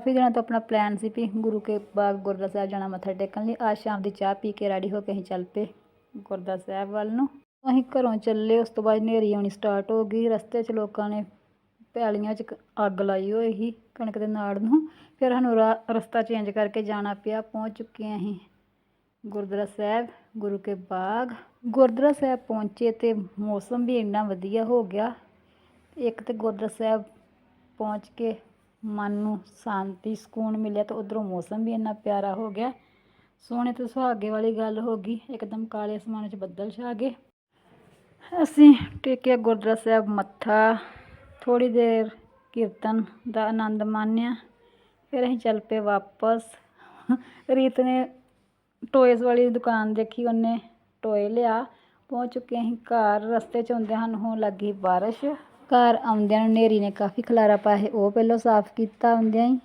ਕਾਫੀ ਦਿਨਾਂ ਤੋਂ ਆਪਣਾ ਪਲਾਨ ਸੀ ਵੀ ਗੁਰੂ ਕੇ ਬਾਗ ਗੁਰਦੁਆਰਾ ਸਾਹਿਬ ਜਾਣਾ ਮੱਥਾ ਟੇਕਣ ਲਈ। ਅੱਜ ਸ਼ਾਮ ਦੀ ਚਾਹ ਪੀ ਕੇ ਰੈਡੀ ਹੋ ਕੇ ਅਸੀਂ ਚੱਲ ਪਏ ਗੁਰਦੁਆਰਾ ਸਾਹਿਬ ਵੱਲ ਨੂੰ। ਅਸੀਂ ਘਰੋਂ ਚੱਲੇ, ਉਸ ਤੋਂ ਬਾਅਦ ਹਨੇਰੀ ਆਉਣੀ ਸਟਾਰਟ ਹੋ ਗਈ। ਰਸਤੇ 'ਚ ਲੋਕਾਂ ਨੇ ਪੈਲੀਆਂ 'ਚ ਕ- ਅੱਗ ਲਾਈ ਹੋਈ ਸੀ ਕਣਕ ਦੇ ਨਾੜ ਨੂੰ। ਫਿਰ ਸਾਨੂੰ ਰਾ- ਰਸਤਾ ਚੇਂਜ ਕਰਕੇ ਜਾਣਾ ਪਿਆ। ਪਹੁੰਚ ਚੁੱਕੇ ਅਸੀਂ ਗੁਰਦੁਆਰਾ ਸਾਹਿਬ, ਗੁਰੂ ਕੇ ਬਾਗ। ਗੁਰਦੁਆਰਾ ਸਾਹਿਬ ਪਹੁੰਚੇ ਤੇ ਮੌਸਮ ਵੀ ਇੰਨਾ ਵਧੀਆ ਹੋ ਗਿਆ। ਇੱਕ ਤੇ ਗੁਰਦੁਆਰਾ ਸਾਹਿਬ ਪਹੁੰਚ ਕੇ ਮਨ ਨੂੰ ਸ਼ਾਂਤੀ, ਸਕੂਨ ਮਿਲਿਆ ਤੇ ਉਧਰੋਂ ਮੌਸਮ ਵੀ ਇੰਨਾ ਪਿਆਰਾ ਹੋ ਗਿਆ। ਸੋਹਣੇ ਤੇ ਸੁਹਾਗੇ ਵਾਲੀ ਗੱਲ ਹੋ ਗਈ। ਇੱਕਦਮ ਕਾਲੇ ਅਸਮਾਨ 'ਚ ਬੱਦਲ ਛਾ ਗਏ। ਅਸੀਂ ਟੇਕਿਆ ਗੁਰਦੁਆਰਾ ਸਾਹਿਬ ਮੱਥਾ। ਥੋੜੀ ਦੇਰ ਕੀਰਤਨ ਦਾ ਆਨੰਦ ਮਾਣਿਆ। ਫਿਰ ਅਸੀਂ ਚੱਲ ਪਏ ਵਾਪਸ। ਰੀਤ ਨੇ ਟੋਇਸ ਵਾਲੀ ਦੁਕਾਨ ਦੇਖੀ, ਉਹਨੇ ਟੋਏ ਲਿਆ। ਪਹੁੰਚ ਚੁੱਕੇ ਅਸੀਂ ਘਰ। ਰਸਤੇ 'ਚ ਹੁੰਦੇ ਹਨ, ਹੋਣ ਲੱਗੀ ਬਾਰਿਸ਼। ਘਰ ਆਉਂਦਿਆਂ ਨੂੰ ਹਨੇਰੀ ਨੇ ਕਾਫੀ ਖਲਾਰਾ ਪਾਇਆ ਸੀ। ਉਹ ਪਹਿਲਾਂ ਸਾਫ਼ ਕੀਤਾ ਆਉਂਦਿਆਂ ਹੀ।